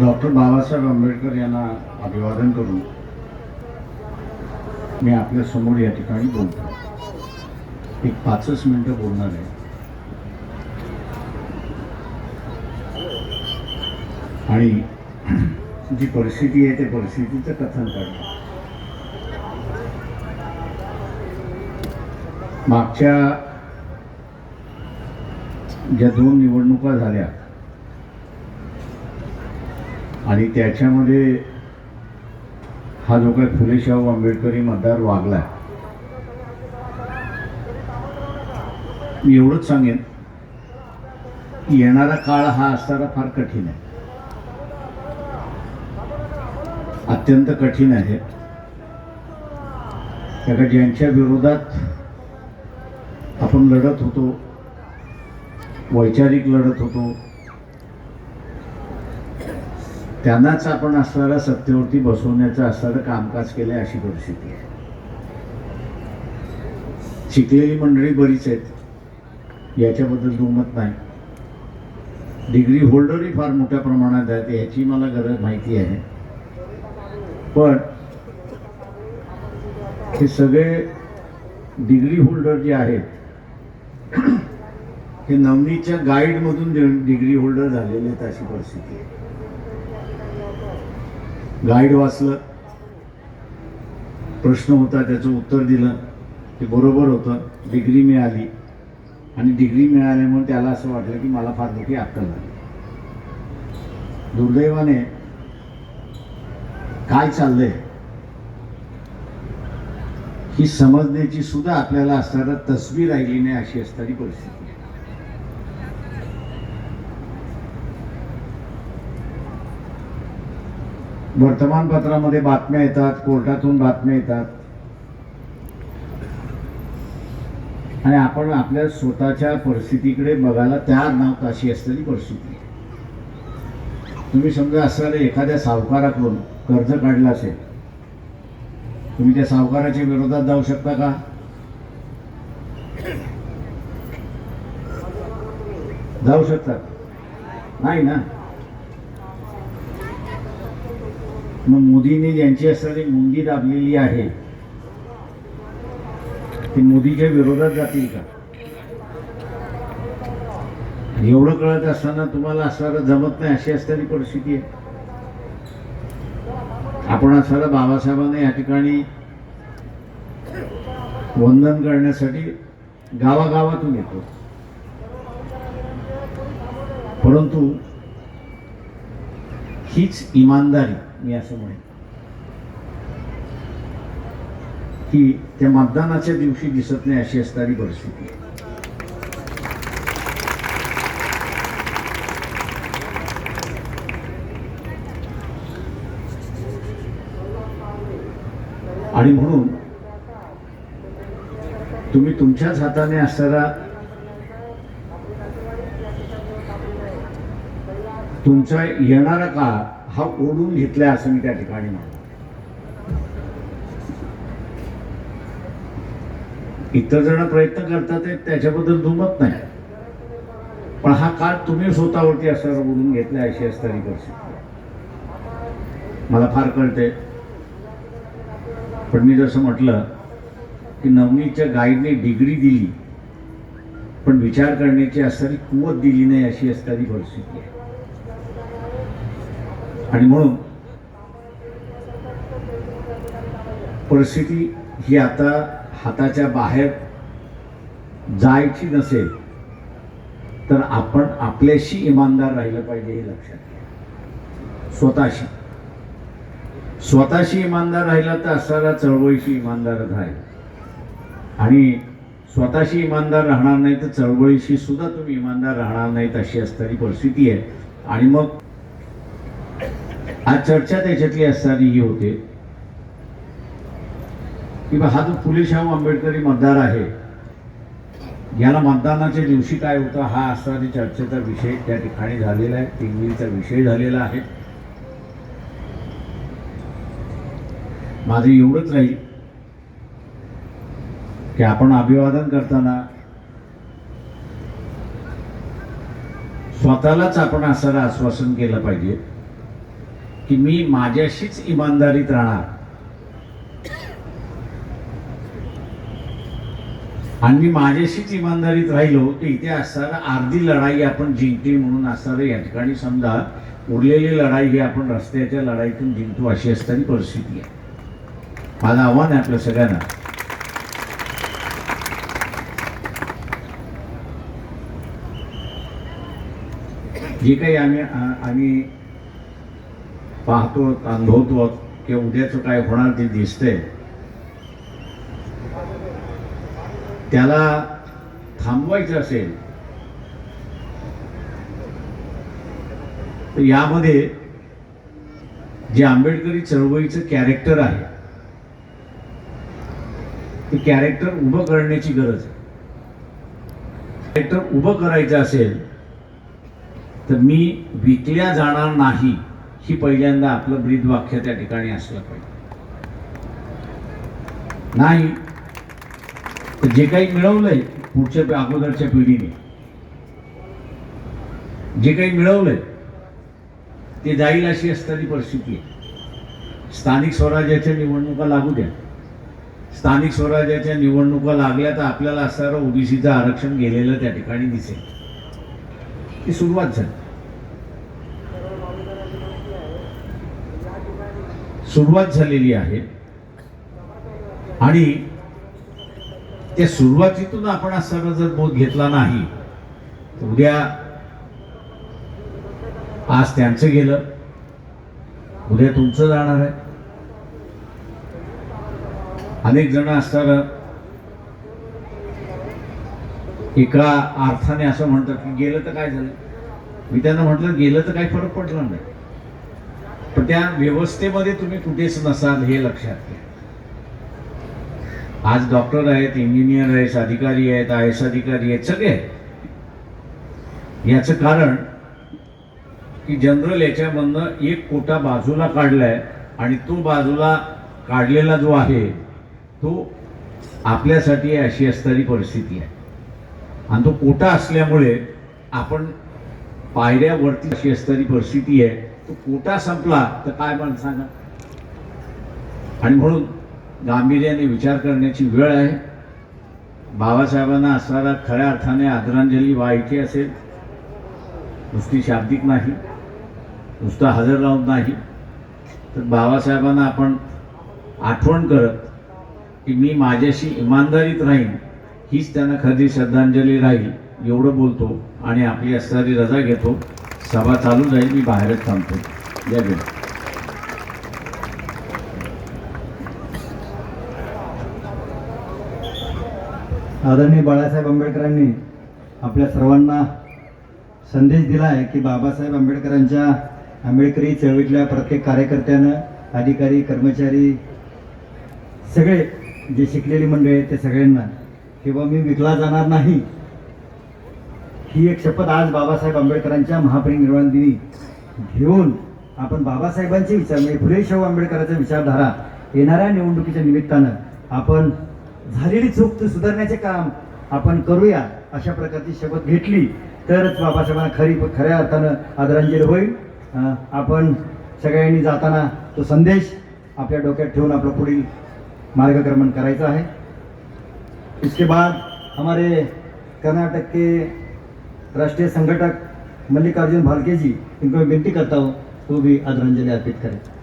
Doctor Babasaheb Ambedkar यांना अभिवादन करून मी आपल्यासमोर या ठिकाणी बोलतो. एक पाचच मिनिटं बोलणार आहे. आणि जी परिस्थिती आहे त्या परिस्थितीचं कथन करतो. मागच्या ज्या दोन निवडणुका झाल्या आणि त्याच्यामध्ये हा जो काही फुले शाहू आंबेडकरी मतदार वागला मी एवढंच सांगेन की येणारा काळ हा असताना फार कठीण आहे. अत्यंत कठीण आहे. कारण ज्यांच्या विरोधात आपण लढत होतो वैचारिक लढत होतो त्यांनाच आपण असणाऱ्या सत्तेवरती बसवण्याचं असणारं कामकाज केलं अशी परिस्थिती आहे. शिकलेली मंडळी बरीच आहेत याच्याबद्दल दुमत नाही. डिग्री होल्डरही फार मोठ्या प्रमाणात आहेत याची मला गरज माहिती आहे. पण हे सगळे डिग्री होल्डर जे आहेत हे नवनीच्या गाईडमधून डि- डिग्री होल्डर झालेले आहेत अशी परिस्थिती आहे. गाईड वाचलं. प्रश्न होता त्याचं उत्तर दिलं. ते बरोबर होतं. डिग्री मिळाली. आणि डिग्री मिळाल्यामुळे त्याला असं वाटलं की मला फार मोठी अक्कल लागली दुर्दैवाने काय चाललंय? ही समजण्याची सुद्धा आपल्याला असणारा तस्वीर राहिली नाही अशी असणारी परिस्थिती. वर्तमानपत्रामध्ये बातम्या येतात कोर्टातून बातम्या येतात. आणि आपण आपल्या स्वतःच्या परिस्थितीकडे बघायला तयार नाव अशी असलेली परिस्थिती. तुम्ही समजा असं एखाद्या सावकाराकडून कर्ज काढलं असेल तुम्ही त्या सावकाराच्या विरोधात जाऊ शकता का? जाऊ शकता. नाही ना? मग मोदींनी ज्यांची असणारी मुंगी दाबलेली आहे ती मोदीच्या विरोधात जातील का? एवढं कळत असताना तुम्हाला असणारं जमत नाही अशी असणारी परिस्थिती आहे. आपण असणारा बाबासाहेबांना या ठिकाणी वंदन करण्यासाठी गावागावातून येतो. परंतु हीच इमानदारी मी असं म्हणेन. की त्या मतदानाच्या दिवशी दिसत नाही अशी असणारी परिस्थिती आहे. आणि म्हणून तुम्ही तुमच्याच हाताने असणारा तुमचा येणारा काळ हा ओढून घेतलाय असं मी त्या ठिकाणी म्हणतो. इतर जण प्रयत्न करतात त्याच्याबद्दल दुमत नाही. पण हा काळ तुम्ही स्वतःवरती असणारा ओढून घेतलाय अशी असणारी परिस्थिती आहे. मला फार कळते पण मी जसं म्हटलं की नवनीच्या गाईडने डिग्री दिली पण विचार करण्याची असणारी कुवत दिली नाही अशी असणारी परिस्थिती आहे. आणि म्हणून परिस्थिती ही आता हाताच्या बाहेर जायची नसेल तर आपण आपल्याशी इमानदार राहिलं पाहिजे हे लक्षात घ्या. स्वतःशी. स्वतःशी इमानदार राहिला तर असणारा चळवळीशी इमानदार राहील. आणि स्वतःशी इमानदार राहणार नाही तर चळवळीशी सुद्धा तुम्ही इमानदार राहणार नाहीत अशी असणारी परिस्थिती आहे. आणि मग आज चर्चा त्याच्यातली असणारी ही होते. की बा हा जो फुलेशाहू आंबेडकरी मतदार आहे याला मतदानाच्या दिवशी काय होतं हा असणारी चर्चेचा विषय त्या ठिकाणी झालेला आहे टीव्हीचा विषय झालेला आहे. माझं एवढंच राहील की आपण अभिवादन करताना स्वतःलाच आपण असं आश्वासन केलं पाहिजे. की मी माझ्याशीच इमानदारीत राहणार. आणि मी माझ्याशीच इमानदारीत राहिलो तर इथे असणारा अर्धी लढाई आपण जिंकली म्हणून असणारं या ठिकाणी समजा उरलेली लढाई ही आपण रस्त्याच्या लढाईतून जिंकतो अशी असताना परिस्थिती आहे. माझं आव्हान आहे आपल्या सगळ्यांना. जे काही आम्ही आम्ही पाहतो अनुभवतो किंवा उद्याचं काय होणार ते दिसते त्याला थांबवायचं असेल तर यामध्ये जे आंबेडकरी चळवळीचं कॅरेक्टर आहे ते कॅरेक्टर उभं करण्याची गरज आहे. कॅरेक्टर उभं करायचं असेल तर मी विकल्या जाणार नाही. ही पहिल्यांदा आपलं ब्रीद वाक्य त्या ठिकाणी असलं पाहिजे. नाही तर जे काही मिळवलंय पुढच्या अगोदरच्या पिढीने जे काही मिळवलंय ते जाईल अशी असणारी परिस्थिती आहे. स्थानिक स्वराज्याच्या निवडणुका लागू द्या. स्थानिक स्वराज्याच्या निवडणुका लागल्या तर आपल्याला असणारं ओबीसीचं आरक्षण गेलेलं त्या ठिकाणी दिसेल. ही सुरुवात झाली. सुरुवात झालेली आहे. आणि त्या सुरुवातीतून आपण असताना जर बोध घेतला नाही उद्या आज त्यांचं गेलं उद्या तुमचं जाणार आहे. अनेक जण असताना एका अर्थाने असं म्हणतात की गेलं तर काय झालं? मी त्यांना म्हटलं गेलं तर काही फरक पडला नाही. पण त्या व्यवस्थेमध्ये तुम्ही कुठेच नसाल हे लक्षात घ्या. आज डॉक्टर आहेत इंजिनियर आहेत अधिकारी आहेत आय एस अधिकारी आहेत सगळे आहेत. याचं कारण की जनरल याच्यामधनं एक कोटा बाजूला काढलाय आणि तो बाजूला काढलेला जो आहे तो आपल्यासाठी अशी असणारी परिस्थिती आहे. आणि तो कोटा असल्यामुळे आपण पायऱ्यावरती अशी असणारी परिस्थिती आहे तो कोटा संपला तर काय पण सांगा. आणि म्हणून गांभीर्याने विचार करण्याची वेळ आहे. बाबासाहेबांना असणारा खऱ्या अर्थाने आदरांजली व्हायची असेल. नुसती शाब्दिक नाही. नुसतं हजर राहून नाही. तर बाबासाहेबांना आपण आठवण करत की मी माझ्याशी इमानदारीत राहीन हीच त्यांना खरी श्रद्धांजली राहील एवढं बोलतो आणि आपली असणारी रजा घेतो. सभा चालू जाईल मी बाहेरच थांबतो. जय भीम. आदरणीय बाळासाहेब आंबेडकरांनी आपल्या सर्वांना संदेश दिला आहे की बाबासाहेब आंबेडकरांच्या आंबेडकरी चळवळीतल्या प्रत्येक कार्यकर्त्यानं अधिकारी कर्मचारी सगळे जे शिकलेली मंडळी आहेत ते सगळ्यांना किंवा मी विकला जाणार नाही ही एक शपथ आज बाबासाहेब आंबेडकरांच्या महापरिनिर्वाण दिनी घेऊन आपण बाबासाहेबांचे विचार म्हणजे फुले शाहू आंबेडकरांचा विचारधारा येणाऱ्या निवडणुकीच्या निमित्तानं आपण झालेली चूक सुधारण्याचे काम आपण करूया अशा प्रकारची शपथ घेतली तरच बाबासाहेबांना खरी खऱ्या अर्थानं आदरांजली होईल. आपण सगळ्यांनी जाताना तो संदेश आपल्या डोक्यात ठेवून आपलं पुढील मार्गक्रमण करायचं आहे. इसके बाद हमारे कर्नाटक के राष्ट्रीय संगठक मल्लिकार्जुन भालकेजी इनको मैं विनती करता हूँ वो भी आदरांजलि अर्पित करें।